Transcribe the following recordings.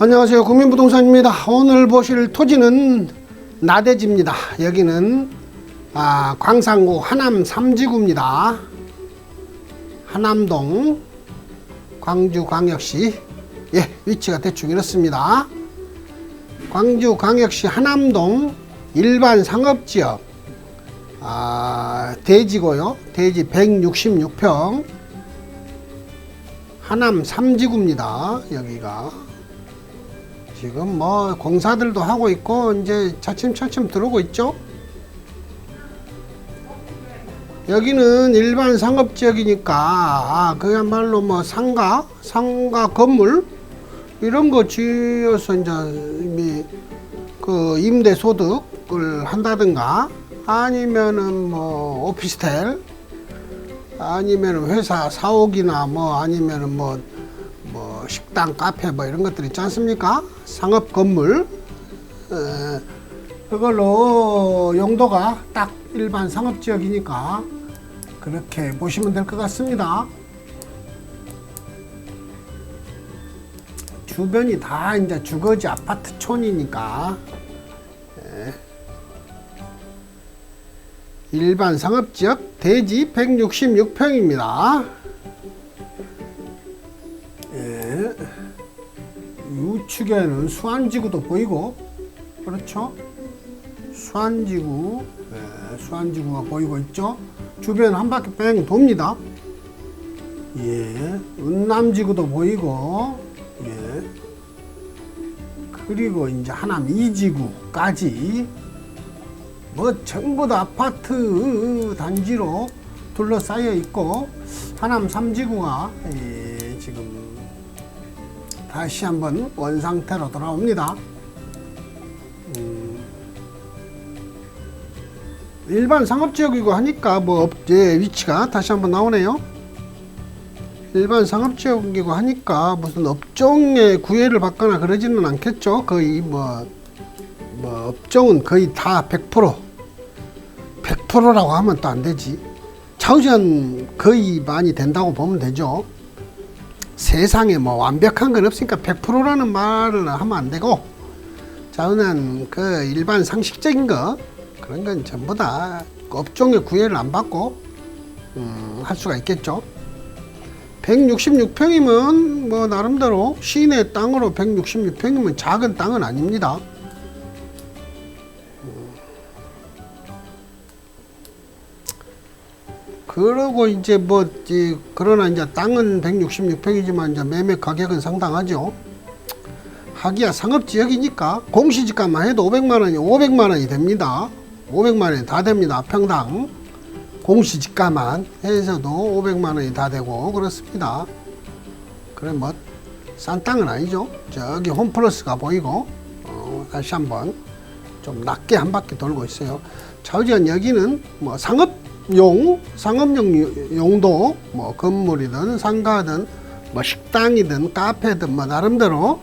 안녕하세요. 국민부동산입니다. 오늘 보실 토지는 나대지입니다. 여기는 아, 광산구 하남 삼지구입니다. 하남동 광주광역시 예 위치가 대충 이렇습니다. 광주광역시 하남동 일반 상업지역 아, 대지고요. 대지 166평 하남 삼지구입니다. 여기가 지금 뭐 공사들도 하고 있고 이제 차츰차츰 들어오고 있죠. 여기는 일반 상업 지역이니까 아, 그야말로 뭐 상가, 상가 건물 이런 거 지어서 이제 이미 그 임대 소득을 한다든가 아니면은 뭐 오피스텔 아니면은 회사 사옥이나 뭐 아니면은 뭐, 뭐 식당, 카페 뭐 이런 것들 있지 않습니까? 상업 건물. 에, 그걸로 용도가 딱 일반 상업 지역이니까 그렇게 보시면 될 것 같습니다. 주변이 다 이제 주거지 아파트촌이니까 예. 일반 상업지역 대지 166평입니다. 우측에는 수안지구도 보이고 그렇죠? 수안지구 예, 수안지구가 보이고 있죠? 주변 한 바퀴 뺑 돕니다. 예, 은남지구도 보이고 예. 그리고 이제 하남 이지구까지 뭐 전부 다 아파트 단지로 둘러싸여 있고 하남 삼지구가 예, 지금 다시 한번 원상태로 돌아옵니다. 음, 일반 상업지역이고 하니까 뭐 업- 예, 위치가 다시 한번 나오네요. 일반 상업지역이고 하니까 무슨 업종의 구애를 받거나 그러지는 않겠죠. 거의 뭐, 뭐 업종은 거의 다 100% 100%라고 하면 또 안 되지. 좌우전 거의 많이 된다고 보면 되죠. 세상에 뭐 완벽한 건 없으니까 100%라는 말을 하면 안 되고 저는 그 일반 상식적인 거 그런 건 전부 다 업종의 구애를 안 받고 음, 할 수가 있겠죠. 166평이면 뭐 나름대로 시내 땅으로 166평이면 작은 땅은 아닙니다. 그러고 이제 뭐 이제 그러나 이제 땅은 166평이지만 이제 매매 가격은 상당하죠. 하기야 상업 지역이니까 공시지가만 해도 500만 원이 500만 원이 됩니다. 500만 원이 다 됩니다. 평당 공시지가만 해서도 500만 원이 다 되고 그렇습니다. 그래 뭐 싼 땅은 아니죠. 저기 홈플러스가 보이고 어, 다시 한번 좀 낮게 한 바퀴 돌고 있어요. 좌우지간 여기는 뭐 상업 용, 상업용 유- 용도, 뭐 건물이든 상가든 뭐 식당이든 카페든 뭐 나름대로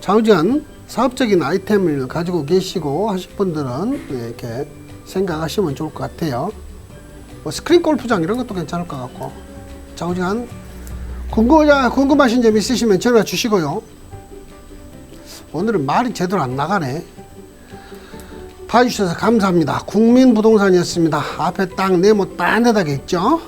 좌우지간 사업적인 아이템을 가지고 계시고 하실 분들은 이렇게 생각하시면 좋을 것 같아요. 뭐 스크린 골프장 이런 것도 괜찮을 것 같고 좌우지간 궁금하, 궁금하신 점 있으시면 전화 주시고요. 오늘은 말이 제대로 안 나가네. 봐주셔서 감사합니다. 국민부동산이었습니다. 앞에 딱 네모 딴 데다가 있죠?